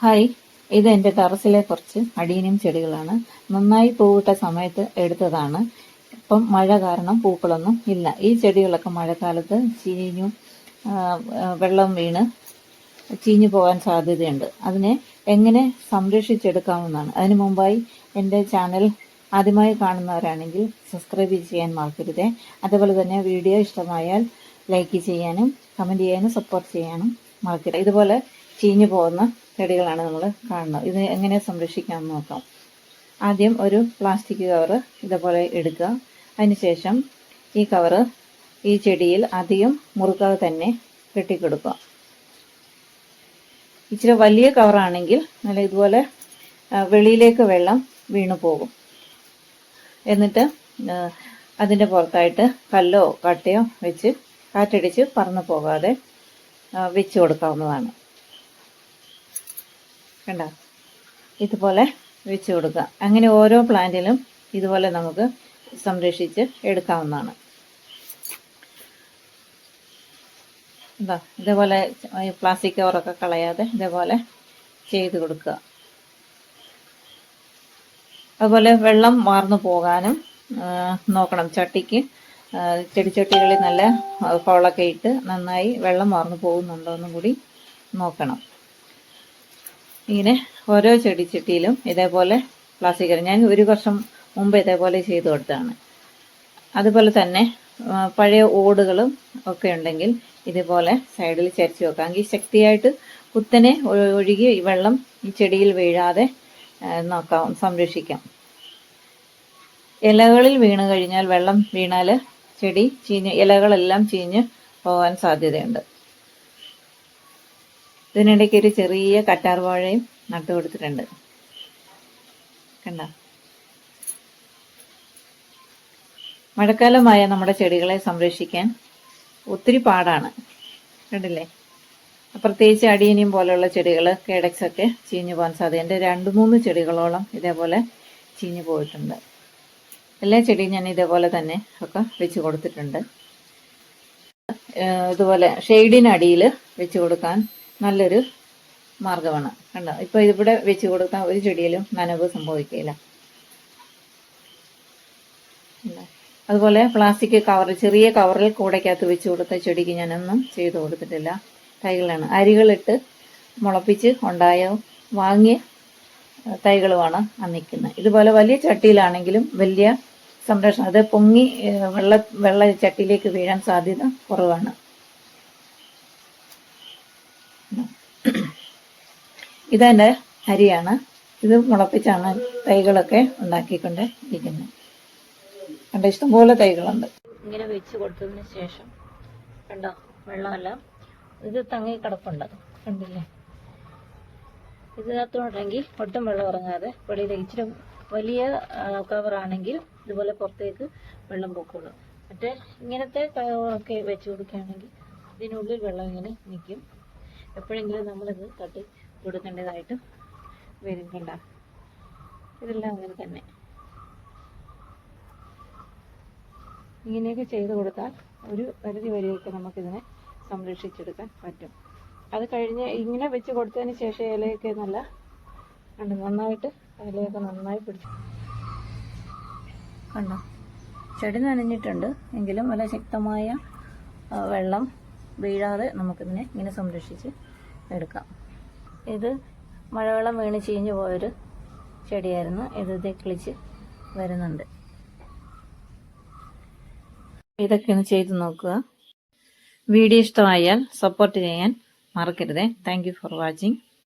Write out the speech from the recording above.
Hi ഇത് എന്റെ ടെറസിലെ കുറച്ച് അടീനിയം ചെടികളാണ്. നന്നായി പൂവിട്ട സമയത്ത് എടുത്തതാണ്. ഇപ്പം മഴ കാരണം പൂക്കളൊന്നും ഇല്ല. ഈ ചെടികളൊക്കെ മഴക്കാലത്ത് ചീഞ്ഞു വെള്ളം വീണ് ചീഞ്ഞു പോകാൻ സാധ്യതയുണ്ട്. അതിനെ എങ്ങനെ സംരക്ഷിച്ചെടുക്കാമെന്നാണ്. അതിനു മുമ്പായി എന്റെ ചാനൽ ആദ്യമായി കാണുന്നവരാണെങ്കിൽ സബ്സ്ക്രൈബ് ചെയ്യാൻ മറക്കരുതേ. അതുപോലെ തന്നെ വീഡിയോ ഇഷ്ടമായാൽ ലൈക്ക് ചെയ്യാനും കമന്റ് ചെയ്യാനും സപ്പോർട്ട് ചെയ്യാനും മറക്കരുത്. ഇതുപോലെ ചീഞ്ഞു പോകുന്ന ചെടികളാണ് നമ്മൾ കാണുന്നത്. ഇത് എങ്ങനെ സംരക്ഷിക്കാം എന്ന് നോക്കാം. ആദ്യം ഒരു പ്ലാസ്റ്റിക് കവറ് ഇതുപോലെ എടുക്കുക. അതിനുശേഷം ഈ കവറ് ഈ ചെടിയിൽ അധികം മുറുക്കാതെ തന്നെ കെട്ടിക്കൊടുക്കുക. ഇച്ചിരി വലിയ കവറാണെങ്കിൽ നല്ല ഇതുപോലെ വെളിയിലേക്ക് വെള്ളം വീണു പോകും. എന്നിട്ട് അതിന്റെ പുറത്തായിട്ട് കല്ലോ കട്ടയോ വെച്ച് കാറ്റടിച്ച് പറന്നു പോകാതെ വെച്ച് കൊടുക്കാവുന്നതാണ്. കണ്ട? ഇതുപോലെ വെച്ച് കൊടുക്കുക. അങ്ങനെ ഓരോ പ്ലാന്റിലും ഇതുപോലെ നമുക്ക് സംരക്ഷിച്ച് എടുക്കാവുന്നതാണ്. എന്താ ഇതേപോലെ ഈ പ്ലാസ്റ്റിക് കവറൊക്കെ കളയാതെ ഇതേപോലെ ചെയ്ത് കൊടുക്കുക. അതുപോലെ വെള്ളം വാർന്നു പോകാനും നോക്കണം. ചട്ടിക്ക് ചെടിച്ചട്ടികളിൽ നല്ല ഹോളൊക്കെ ഇട്ട് നന്നായി വെള്ളം വാർന്നു പോകുന്നുണ്ടോ എന്നും കൂടി നോക്കണം. ഇങ്ങനെ ഓരോ ചെടിച്ചട്ടിയിലും ഇതേപോലെ പ്ലാസ്റ്റിക് കവർ ഞാൻ ഒരു വർഷം മുമ്പ് ഇതേപോലെ ചെയ്തു കൊടുത്തതാണ്. അതുപോലെ തന്നെ പഴയ ഓടുകളും ഒക്കെ ഉണ്ടെങ്കിൽ ഇതുപോലെ സൈഡിൽ ചരിച്ചു വെക്കാം. ശക്തിയായിട്ട് കുത്തനെ ഒഴുകി വെള്ളം ഈ ചെടിയിൽ വീഴാതെ നോക്കാം സംരക്ഷിക്കാം. ഇലകളിൽ വീണ് കഴിഞ്ഞാൽ വെള്ളം വീണാൽ ചെടി ചീഞ്ഞ് ഇലകളെല്ലാം ചീഞ്ഞ് പോകാൻ സാധ്യതയുണ്ട്. ഇതിനിടയ്ക്ക് ഒരു ചെറിയ കറ്റാർ വാഴയും നട്ടു കൊടുത്തിട്ടുണ്ട്. കണ്ട? മഴക്കാലമായ നമ്മുടെ ചെടികളെ സംരക്ഷിക്കാൻ ഒത്തിരി പാടാണ്. കണ്ടില്ലേ? പ്രത്യേകിച്ച് അടിയനിയും പോലെയുള്ള ചെടികൾ കേഡക്സ് ഒക്കെ ചീഞ്ഞു പോകാൻ സാധ്യത. എന്റെ രണ്ട് മൂന്ന് ചെടികളോളം ഇതേപോലെ ചീഞ്ഞു പോയിട്ടുണ്ട്. എല്ലാ ചെടിയും ഞാൻ ഇതേപോലെ തന്നെ ഒക്കെ വെച്ച് കൊടുത്തിട്ടുണ്ട്. ഇതുപോലെ ഷെയ്ഡിനടിയിൽ വെച്ച് കൊടുക്കാൻ നല്ലൊരു മാർഗമാണ് കണ്ടോ? ഇപ്പൊ ഇവിടെ വെച്ച് കൊടുത്താൽ ഒരു ചെടിയിലും നനവ് സംഭവിക്കില്ല. അതുപോലെ പ്ലാസ്റ്റിക് കവർ ചെറിയ കവറിൽ കൂടയ്ക്കകത്ത് വെച്ച് കൊടുത്ത ചെടിക്ക് ഞാനൊന്നും ചെയ്തു കൊടുത്തിട്ടില്ല. തൈകളാണ്. അരികളിട്ട് മുളപ്പിച്ച് ഉണ്ടായ വാങ്ങിയ തൈകളുമാണ് അന്നിക്കുന്നത് ഇതുപോലെ വലിയ ചട്ടിയിലാണെങ്കിലും വലിയ സംരക്ഷണം അത് പൊങ്ങി വെള്ള വെള്ള ചട്ടിയിലേക്ക് വീഴാൻ സാധ്യത കുറവാണ്. ഇതെന്റെ അരിയാണ്. ഇത് മുളപ്പിച്ചാണ് തൈകളൊക്കെ ഉണ്ടാക്കിക്കൊണ്ട് ഇരിക്കുന്നത് കണ്ട ഇഷ്ടംപോലെ തൈകളുണ്ട്. ഇങ്ങനെ വെച്ച് കൊടുത്തതിന് ശേഷം കണ്ടോ വെള്ളമെല്ലാം. ഇത് തങ്ങി കിടപ്പുണ്ട്. കണ്ടില്ലേ? ഇതിനകത്തോണ്ടെങ്കിൽ ഒട്ടും വെള്ളം ഇറങ്ങാതെ വെളിയിൽ ഇച്ചിരി വലിയ കവറാണെങ്കിൽ ഇതുപോലെ പുറത്തേക്ക് വെള്ളം പൊക്കോളും. മറ്റേ ഇങ്ങനത്തെ കവറൊക്കെ വെച്ച് കൊടുക്കുകയാണെങ്കിൽ ഇതിനുള്ളിൽ വെള്ളം ഇങ്ങനെ നിൽക്കും. എപ്പോഴെങ്കിലും നമ്മളിത് തട്ടി കൊടുക്കേണ്ടതായിട്ട് വരും കണ്ട ഇതെല്ലാം അങ്ങനെ തന്നെ. ഇങ്ങനെയൊക്കെ ചെയ്ത് കൊടുത്താൽ ഒരു പരിധി വരെയൊക്കെ നമുക്കിതിനെ സംരക്ഷിച്ചെടുക്കാൻ പറ്റും. അത് കഴിഞ്ഞ് ഇങ്ങനെ വെച്ച് കൊടുത്തതിന് ശേഷം ഇലയൊക്കെ നല്ല കണ്ടോ നന്നായിട്ട് ഇലയൊക്കെ നന്നായി പിടിച്ചു കണ്ടോ? ചെടി നനഞ്ഞിട്ടുണ്ട്. എങ്കിലും വളരെ ശക്തമായ വെള്ളം വീഴാതെ നമുക്കിതിനെ ഇങ്ങനെ സംരക്ഷിച്ച് എടുക്കാം. ഇത് മഴവെള്ളം വീണ് ചീഞ്ഞു പോയൊരു ചെടിയായിരുന്നു. ഇത് ഇതേ കിളിച്ച് വരുന്നുണ്ട്. ഇതൊക്കെ ഒന്ന് ചെയ്തു നോക്കുക. വീഡിയോ ഇഷ്ടമായാൽ സപ്പോർട്ട് ചെയ്യാൻ മറക്കരുതേ. Thank for watching